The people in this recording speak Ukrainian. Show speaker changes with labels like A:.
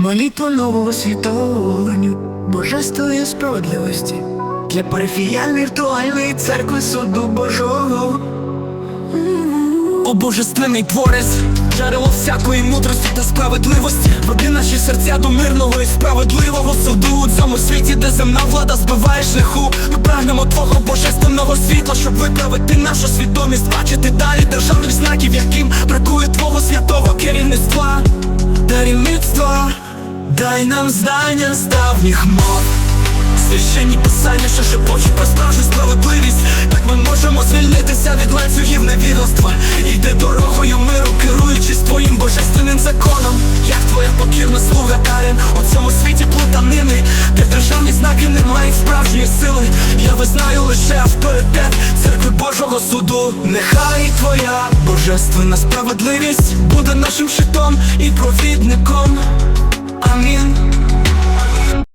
A: Молитва нового світового божественної справедливості. Для парафіян віртуальної церкви суду Божого.
B: О божественний творець, джерело всякої мудрості та справедливості. Води наші серця до мирного і справедливого суду. У цьому світі, де земна влада збиває шляху Ми прагнемо твого божественного світла, щоб виправити нашу свідомість Бачити далі державних знаків, яким бракує твого святого керівництва. Керівництва Дай нам знання з давніх мов. Священні писання, що шепочуть про справжню справедливість. Так ми можемо звільнитися від ланцюгів невігластва Йди дорогою миру, керуючись твоїм божественним законом. Як твоя покірна слуга Карен У цьому світі плутанини Де державні знаки не мають справжньої сили. Я визнаю лише авторитет церкви Божого суду. Нехай твоя божественна справедливість Буде нашим щитом і провідником